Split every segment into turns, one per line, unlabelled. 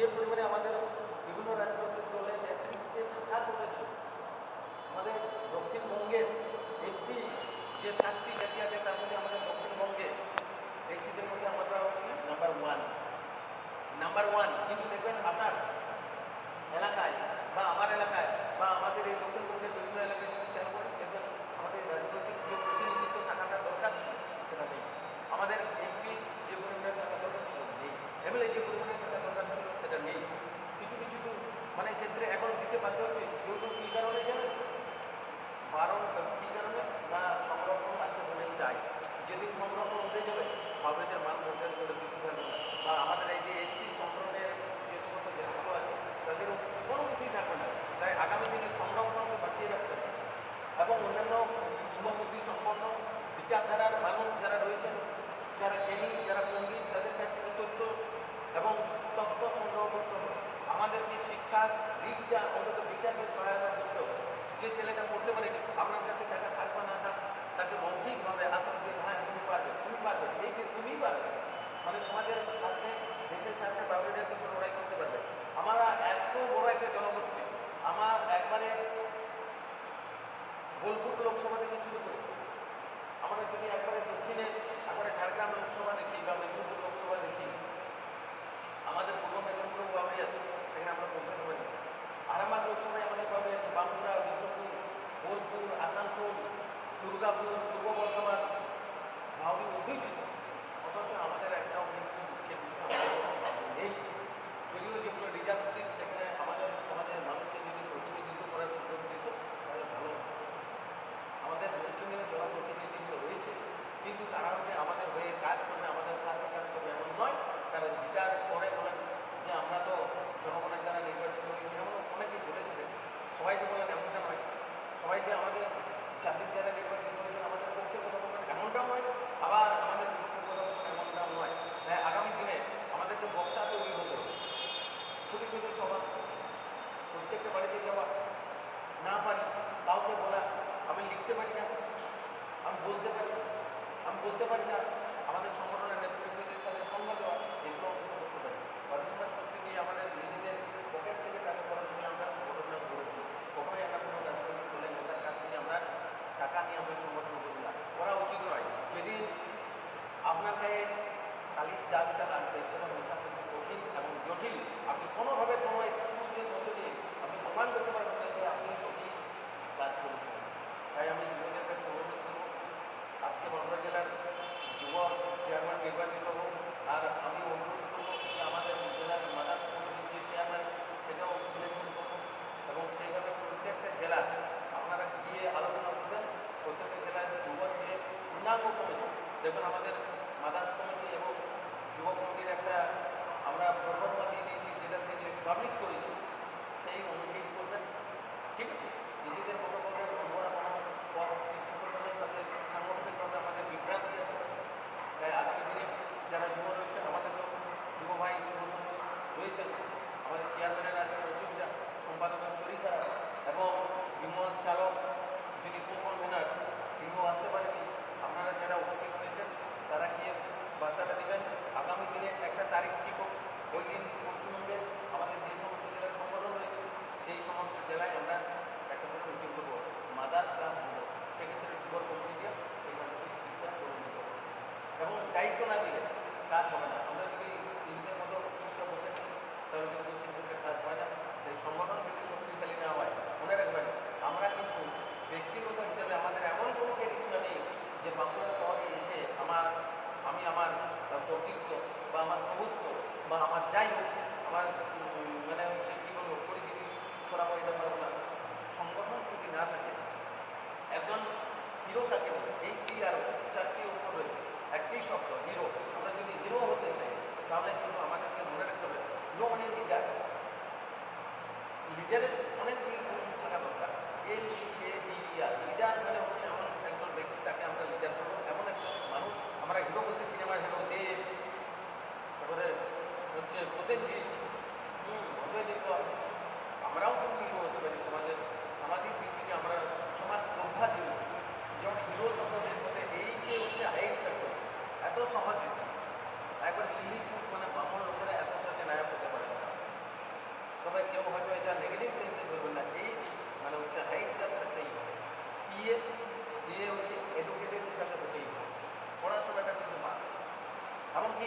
যে পরিমাণে আমাদের বিভিন্ন রাজনৈতিক দলের নেতৃত্বে আমাদের দক্ষিণবঙ্গের এসসি যে সাতটি জাতি আছে, তার মধ্যে আমাদের দক্ষিণবঙ্গে এসসিদের মধ্যে আমরা হচ্ছি নাম্বার ওয়ান নাম্বার ওয়ান কিন্তু দেখবেন আপনার এলাকায় বা আমার এলাকায় বা আমাদের এই দক্ষিণবঙ্গের বিভিন্ন এলাকায় যদি খেয়াল করেন, দেখবেন আমাদের রাজনৈতিক যে প্রতিনিধিত্ব থাকাটা দরকার ছিল, সেটা নেই। আমাদের এমপি যে পরিমাণে থাকা দরকার ছিল, নেই। এমএলএ যে পরিমাণে থাকা দরকার ছিল সেটা নেই। কিছু কিছু তো মানে ক্ষেত্রে এখন দিতে বাধ্য হচ্ছে। যেহেতু কী কারণে জানেন কারণ কী কারণে? না সংরক্ষণ আছে বলেই চাই যেদিন সংরক্ষণ উঠে যাবে হাওড়েদের মান মর্যাদা করে কিছু থাকবে না বা আমাদের এই যে এসসি সংরক্ষণের যে সমস্ত জাতিগুলো আছে, তাদেরও কোনো কিছুই থাকবে না। তাই আগামী দিনে সংরক্ষণকে বাঁচিয়ে রাখতে হবে। এবং অন্যান্য শুভবুদ্ধি সম্পন্ন বিচারধারার মানুষ যারা রয়েছেন Thank you. আমি বলতে পারি না আমাদের সংগঠনের নেতৃত্বদের সাথে সঙ্গ দেওয়া এগুলো আমরা করতে পারি গণসমাজ করতে গিয়ে আমাদের নিজেদের পকেট থেকে টাকা খরচ করে আমরা সংগঠনটা গড়েছি কখনোই আমরা কোনো রাজনৈতিক দলের নেতার কাছ থেকে আমরা টাকা নিয়ে আমরা সংগঠন করি না করা উচিত নয় যেদিন আপনার গায়ে কালির দাগটা লাগবে সেটা মোছা কিন্তু কঠিন এবং জটিল আপনি কোনোভাবে কোনো এক্সকিউজের মধ্যে দিয়ে আপনি প্রমাণ করতে পারবেন না যে আপনি সঠিক কাজ করেছেন তাই আমি যুবদের কাছে অনুরোধ করব আজকে বাঁকুড়া জেলার যুব চেয়ারম্যান নির্বাচিত হোক আর আমি অনুরোধ করব যে আমাদের জেলার মাদার কমিটির যে চেয়ারম্যান সেটাও সিলেকশন করুন এবং সেইভাবে প্রত্যেকটা জেলা আপনারা গিয়ে আলোচনা করবেন প্রত্যেকটা জেলায় যুবক যে পূর্ণাঙ্গ কমিটি দেখুন আমাদের মাদার্স কমিটি এবং যুব কমিটির একটা আমরা প্রবর্তন দিয়ে দিয়েছি যেটা সে যে পাবলিশ করেছি সেই অনুযায়ী করবেন ঠিক আছে নিজেদের মতো করে অন্যরা কোনো পথ সৃষ্টি করবেন না, তাদের সাংগঠনিকভাবে আমাদের বিভ্রান্তি আছে তাই আগামী দিনে যারা যুব রয়েছেন আমাদের তো যুব ভাই যুব সংঘ রয়েছেন আমাদের চেয়ারম্যানের আছেন অসুবিধা সম্পাদকের শরীর খারাপ এবং বিমল চালক যিনি কো কনভেনার তিনিও আসতে পারেনি আপনারা যারা উপস্থিত হয়েছেন তারা গিয়ে বার্তাটা দেবেন আগামী দিনে একটা তারিখ ঠিক হোক ওই দিন পশ্চিমবঙ্গে আমাদের যে সমস্ত জেলার সংগঠন রয়েছে সেই সমস্ত জেলায় আমরা একটা করে মিটিং করব মাদার ক্লাব হব সেক্ষেত্রে যুব কমিটি দিয়ে সেখান থেকে ঠিকঠাক করে নিতে হবে এবং দায়িত্ব না দিলে কাজ হবে না। আমরা যদি নিজেদের মতো চুপচাপ বসে থাকি, তাহলে কিন্তু সেক্ষেত্রে কাজ হয় না। তাই সংগঠন যদি শক্তিশালী না হয়, মনে রাখবেন, আমরা কিন্তু ব্যক্তিগত হিসেবে আমাদের এমন কোনো কেরিশমা নেই যে বাঁকুড়া শহরে এসে আমার, আমি আমার কর্তৃত্ব, বা আমার প্রভুত্ব, বা আমার যাই হোক, আমার মানে হচ্ছে কী বলব পরিচিতি ছড়াবো এটা পারব না। সংগঠন যদি না থাকে, একজন হিরো থাকে এই চি আর চারটি অক্ষর রয়েছে একটি শব্দ হিরো আমরা যদি হিরো হতে চাই, তাহলে কিন্তু আমাদেরকে মনে রাখতে হবে হিরো মানে লিডার লিডারের গুণ থাকা দরকার। A C A R leader মানে হচ্ছে এমন একজন ব্যক্তি, তাকে আমরা লিডার করব এমন একজন মানুষ, আমরা হিরো বলতে সিনেমার হিরো দেব। তারপরে হচ্ছে প্রসেনজিৎ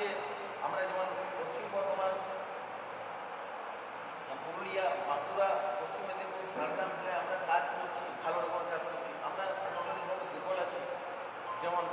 আজকে আমরা যেমন পশ্চিম বর্ধমান, পুরুলিয়া, বাঁকুড়া, পশ্চিম মেদিনীপুর, ঝাড়গ্রাম জেলায় আমরা কাজ করছি, ভালো রকম কাজ করছি। আমরা সাংগঠনিকভাবে দুর্বল আছি, যেমন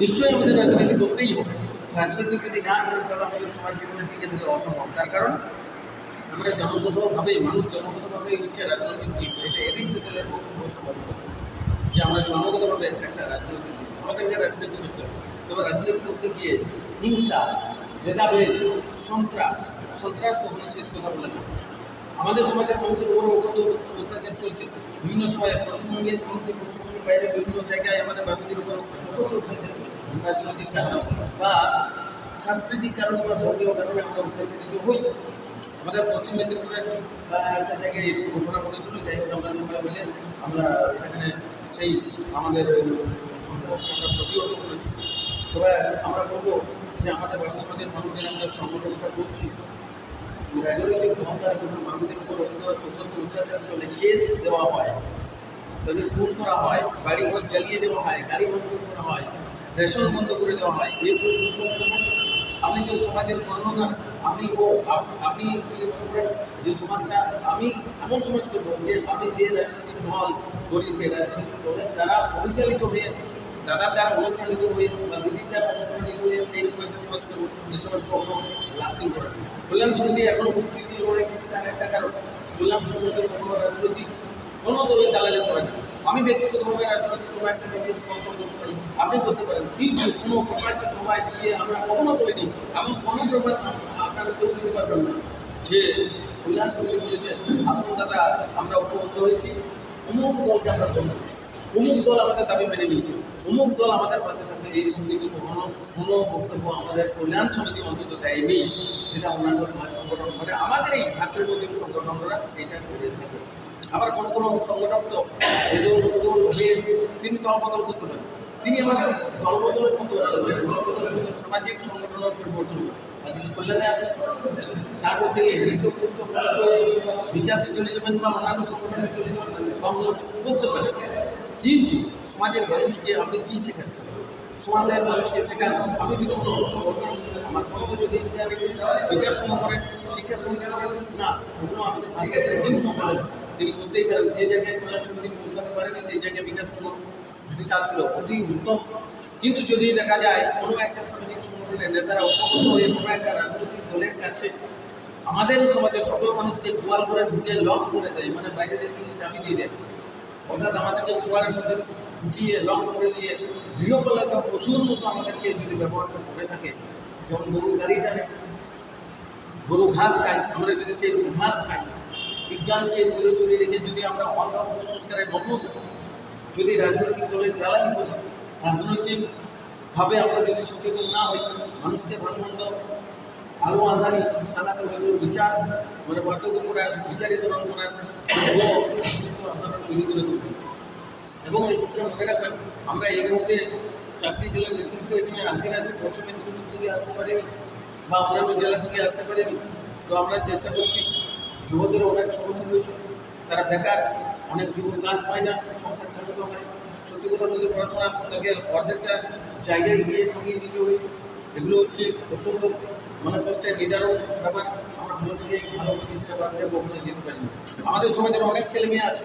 নিশ্চয়ই আমাদের রাজনীতি করতেই হবে। রাজনীতি যদি না করি তাহলে আমাদের সমাজ জীবনে টিকে থাকা অসম্ভব। তার কারণ, আমরা জন্মগতভাবে মানুষ জন্মগতভাবে হচ্ছে রাজনৈতিক জীব। এটা এরিস্টটলের সম্ভবত যে আমরা জন্মগতভাবে একটা রাজনৈতিক জীব। আমাদেরকে রাজনীতি করতে হবে তবে রাজনীতি করতে গিয়ে হিংসা, ভেদাভেদ, সন্ত্রাস সন্ত্রাস কখনো শেষ কথা বলে না। আমাদের সমাজের মানুষের উপর অত্যাচার চলছে। বিভিন্ন সময় পশ্চিমবঙ্গের মধ্যে পশ্চিমবঙ্গের বাইরে বিভিন্ন জায়গায় আমাদের বাঙালির উপর কত অত্যাচার চলছে। রাজনৈতিক কারণ বা সাংস্কৃতিক কারণে বা ধর্মীয় কারণে আমরা অত্যাচারিত হই। আমাদের পশ্চিম মেদিনীপুরের একটা জায়গায় এই ঘটনা ঘটেছিল, যাই হোক আমরা সবাই মিলে আমরা সেখানে সেই আমাদের প্রতিহত করেছি। তবে আমরা বলব যে আমাদের সমাজের মানুষের আমরা সংগঠনটা করছি। রাজনৈতিক ক্ষমতার কেস দেওয়া হয় তাদের খুন করা হয় বাড়িঘর জ্বালিয়ে দেওয়া হয় গাড়ি ভাঙচুর করা হয় রেশন বন্ধ করে দেওয়া হয় আপনি যে সমাজের কর্ণধার আপনি ও আপ- আপনি যদি মনে করেন যে সমাজটা আমি এমন সমাজ করব যে আমি যে রাজনৈতিক দল করি সেই রাজনৈতিক দলের দ্বারা পরিচালিত হয়ে দাদার দ্বারা অনুপ্রাণিত হয়ে বা দিদির দ্বারা অনুপ্রাণিত হয়ে সেই রকম সমাজ করব যে সমাজ কখনো লাস্টিং করে। কল্যাণ সমিতি এখনও উপস্থিতি করে গেছে তার একটা কারণ। কল্যাণ সমিতির কোনো রাজনৈতিক কোনো দলের দালালি করে না। আমি ব্যক্তিগতভাবে রাজনৈতিক কোনো একটা সমর্থন করতে পারি। আপনি করতে পারেন। কিন্তু কোনো প্রকাশ্য সভায় দিয়ে আমরা কখনো বলিনি। এমন কোনো প্রকার আপনারা কেউ দিতে পারবেন না যে কল্যাণ সমিতি বলেছে আসুন দাদা, আমরা ঐক্যবদ্ধ হয়েছি। অমুক দলকে চলবো অমুক দল আমাদের দাবি মেনে নিয়েছে। অমুক দল আমাদের পাশে থাকবে। এই কিন্তু কোনো কোনো বক্তব্য আমাদের কল্যাণ সমিতি অন্তত দেয়নি, যেটা অন্যান্য সমাজ সংগঠন মানে আমাদের এই ভাতৃপ্রতিম সংগঠনরা এটা করে থাকে। আবার কোনো কোনো সংগঠন তো তিনি দলবদল করতে পারেন। তিনি আমার দলবদলের মতো সামাজিক সংগঠনের পরিবর্তন করে। কল্যাণে তারপর তিনি বিকাশে চলে যাবেন বা অন্যান্য সংগঠনে চলে যাবেন করতে পারেন। কিন্তু সমাজের মানুষকে আপনি কী শেখাচ্ছেন? সমাজের মানুষকে শেখান। আমি যদি কোনো আমার কোনো যদি বিকাশ সঙ্গ করেন, শিক্ষা করেন, না ওগুলো আমাদের তিনি করতেই পারেন, যে জায়গায় কল্যাণ সমিতি পৌঁছাতে পারেনি, সেই জায়গায় বিকাশ সঙ্গ যদি কাজ করে, অতি উত্তম। কিন্তু যদি দেখা যায়, কোনো একটা সামাজিক সংগঠনের নেতারা ঐক্যবদ্ধ হয়ে কোনো একটা রাজনৈতিক দলের কাছে আমাদের সমাজের সকল মানুষকে গোয়াল করে ঢুকে লক করে দেয় মানে বাইরে থেকে চাবি দিয়ে দেয় অর্থাৎ আমাদেরকে গোয়ালের মধ্যে ঢুকিয়ে লক করে দিয়ে গৃহপালিত পশুর মতো আমাদেরকে যদি ব্যবহারটা করে থাকে, যেমন গরু গাড়ি টানে, গরু ঘাস খায়, আমরা যদি সেই ঘাস খাই, বিজ্ঞানকে দূরে সরিয়ে রেখে যদি আমরা অন্ধ কুসংস্কারের মগ্ন থাকি, যদি রাজনৈতিক দলের দালালি করি, রাজনৈতিকভাবে আমরা যদি সচেতন না হই, মানুষকে ভালো মন্দ আলো আধারে এগুলো বিচার মানে পার্থক্য করার, বিচারীকরণ করার ও কিন্তু আপনারা তৈরি করে তুলবে এবং এই ক্ষেত্রে মনে রাখবেন আমরা এই মুহূর্তে চারটি জেলার নেতৃত্ব এখানে হাজির আছে। পশ্চিম মেদিনীপুর থেকে আসতে পারেনি বা অন্যান্য জেলা থেকে আসতে পারেনি তো আমরা চেষ্টা করছি, যুবদের অনেক সমস্যা রয়েছে। তারা বেকার, অনেক যুবক কাজ পায় না, সংসার চালাতে হয়। সত্যি কথা বলতে পড়াশোনা তাকে অর্ধেকটা জায়গায় গিয়ে থামিয়ে দিতে হয়েছে এগুলো হচ্ছে অত্যন্ত মানে কষ্টের, নিদারুণ ব্যাপার। আমরা ভালো থেকে ভালো প্রতিষ্ঠা বাড়লে যেতে পারি আমাদের সমাজের অনেক ছেলে মেয়ে আছে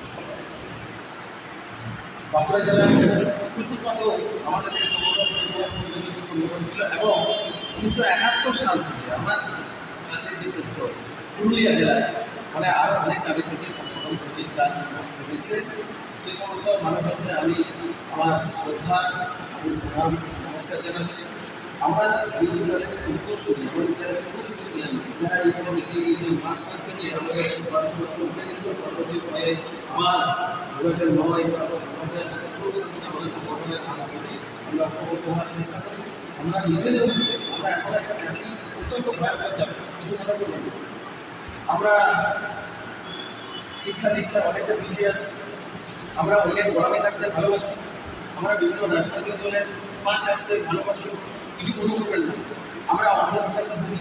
বাঁকুড়া জেলায় আমাদের এই সংগঠন সংগঠন ছিল, এবং উনিশশো একাত্তর সাল থেকে আমার কাছে যে তথ্য পুরুলিয়া জেলায় মানে আরও অনেক আগে থেকে সংগঠন তৈরির কাজ শুরু হয়েছে সেই সমস্ত মানুষজনকে আমি আমার শ্রদ্ধা আমি নমস্কার জানাচ্ছি। আমরা যে দলের উত্তরসূরি উত্তরসূরি ছিলেন যারা এইভাবে এগিয়ে গিয়েছিলেন মাঝখান থেকে আমাদের পড়াশোনা উঠে গেছিল, পরবর্তী সময়ে আমার দু হাজার নয় বা আমাদের সংগঠনের আগামী আমরা হওয়ার চেষ্টা করি। আমরা নিজেদের আমরা এখন একটা অত্যন্ত ভয়াবহ জাতি, কিছু মনে করবেন আমরা শিক্ষা দীক্ষা অনেকটা পিছিয়ে আছি। আমরা অন্যের গরমে থাকতে ভালোবাসি। আমরা বিভিন্ন রাজনৈতিক দলের পা চাপতে ভালোবাসি। কিছু মনে করবেন না। আমরা অন্ধবিশ্বাসে ভুগি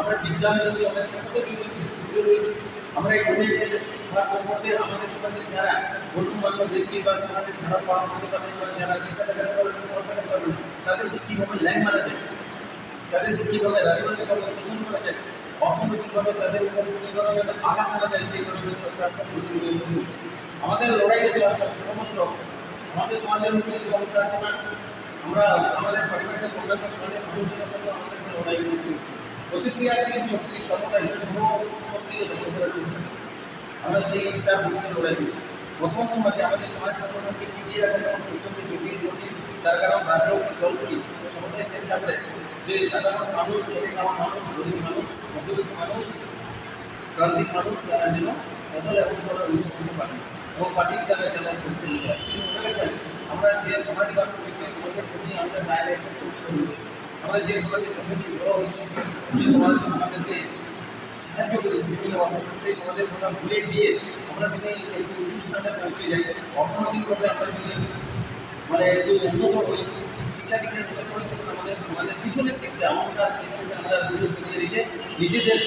আমরা বিজ্ঞান যদি আমাদের সাথে জুড়ে রয়েছি আমরা এখানে মধ্যে আমাদের সমাজের যারা গণ্যমান্য ব্যক্তি বা সমাজের ধারা পাওয়া হতে পারেন বা যারা দেখাতে পারবেন করতে পারবেন তাদেরকে কীভাবে ল্যাং মারা যায়? তাদেরকে কীভাবে রাজনৈতিকভাবে শোষণ করা যায়? অর্থনৈতিকভাবে তাদের উপর কী ধরনের আঘাত আনা যায়? সেই ধরনের চক্রান্ত আমাদের লড়াই যদি কেবলমাত্র আমাদের সমাজের মধ্যে যে ক্ষমতা না? আমরা আমাদের পরিবেশের অন্যান্য সমাজের মানুষজনের সাথে আমাদেরকে লড়াই করতে প্রতিক্রিয়াশীল শক্তি সর্বদাই শুভ শক্তিকে দখল করার চেষ্টা আমরা সেই তার বিরুদ্ধে লড়াই করছি। বর্তমান সমাজে আমাদের সমাজ সংগঠনকে টিকিয়ে রাখা যেমন অত্যন্ত জটিল, কঠিন, তার কারণ রাজনৈতিক দলগুলি সমাজের চেষ্টা করে যে সাধারণ মানুষ সাধারণ মানুষ, গরিব মানুষ, মধ্যবিত্ত মানুষ প্রান্তিক মানুষ, তারা যেন বদল এবং অভিযোগ করতে পারে। এবং পার্টির দ্বারা যেন পরিচালিত হয় আমরা যে সমাজে বাস করি সেই সমাজের প্রতি আমরা দায় দায়িত্ব করতে রয়েছি আমরা যে সমাজে জন্মেছি বড় হয়েছি, যে সমাজ আমাদেরকে সাহায্য করেছে বিভিন্নভাবে সেই সমাজের কথা ভুলে দিয়ে আমরা যদি একটু উঁচু স্থানে পৌঁছে যাই, অর্থনৈতিকভাবে আমরা যদি মানে একটু উন্নত হই, শিক্ষা দীক্ষায় উন্নত হই, তখন আমাদের সমাজের পিছনের দিকটা আমরা দিক আমরা দূরে সরিয়ে রেখে নিজেদের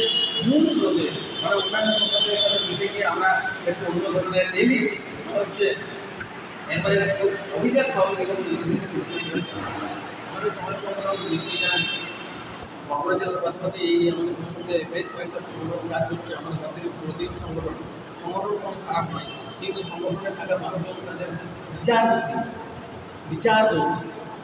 মূল স্রোতে মানে অন্যান্য সম্প্রদায়ের সাথে মিশে গিয়ে আমরা একটু অন্য ধরনের এলিট হচ্ছে একবারে অভিজাত ভাবে এগুলো। আমাদের সমাজ সংগ্রাম নিশ্চয়ই জানেন বাঁকুড়া জেলার পাশাপাশি এই আমাদের সঙ্গে বেশ কয়েকটা সংগঠন কাজ করছে। আমাদের জাতির প্রতীক সংগঠন। সংগঠন কোনো খারাপ নয়, কিন্তু সংগঠনে থাকা মানুষজন তাদের বিচার করতে বিচার বোধ,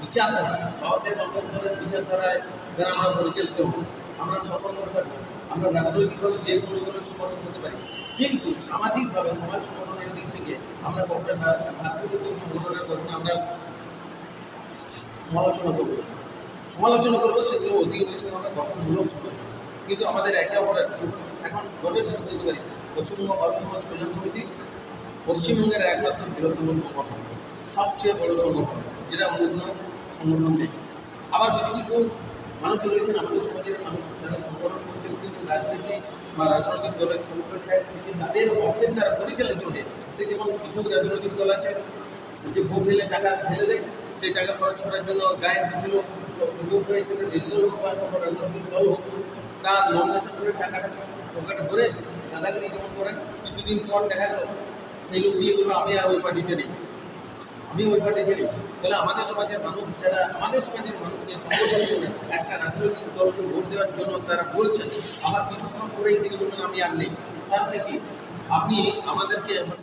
বিচারধারা। বাবা সাহেব আম্বেদকরের বিচারধারায় যারা আমরা পরিচালিত হব আমরা স্বতন্ত্র থাকব আমরা রাজনৈতিকভাবে যে কোনো দলের সমর্থন করতে পারি। কিন্তু সামাজিকভাবে সমাজ সংগঠনের দিক থেকে আমরা সমালোচনা করব। সমালোচনা করব, সেগুলো অধিক বেশি আমরা গঠনমূলক সমালোচনা কিন্তু আমাদের একে অপরের এখন সাথে বলতে পারি পশ্চিমবঙ্গ সমাজ কল্যাণ সমিতি, পশ্চিমবঙ্গের একমাত্র বৃহত্তম সংগঠন, সবচেয়ে বড় সংগঠন, যেটা অন্য কোনো সংগঠন নেই আবার কিছু কিছু মানুষ রয়েছেন, আমাদের সমাজের মানুষ, যারা সংগঠন করছে কিন্তু রাজনীতি রাজনৈতিক দলের সংগঠন ছায় থেকে তাদের অর্থের দ্বারা পরিচালিত হয়ে সে যেমন কিছু রাজনৈতিক দল আছে, যে ভোট দিলে টাকা ঢেলে দেয়, সেই টাকা খরচ করার জন্য গায়ের কিছু লোক যোগ হয়েছে নির্দল হোক বা কোনো রাজনৈতিক দল হোক, তার নমিনেশনের টাকাটা পকেটে ভরে দাদাগিরি যেমন করেন কিছুদিন পর দেখা গেল, সেই লোক দিয়ে বলল, আমি আর ওই পার্টিতে নেই। আমি ওই পার্টিতে নেই। তাহলে আমাদের সমাজের মানুষ যারা, আমাদের সমাজের মানুষকে করে একটা রাজনৈতিক দলকে ভোট দেওয়ার জন্য তারা বলছেন, আবার কিছুক্ষণ পরেই তিনি বলবেন, আমি আর নেই। তাহলে কি? আপনি আমাদেরকে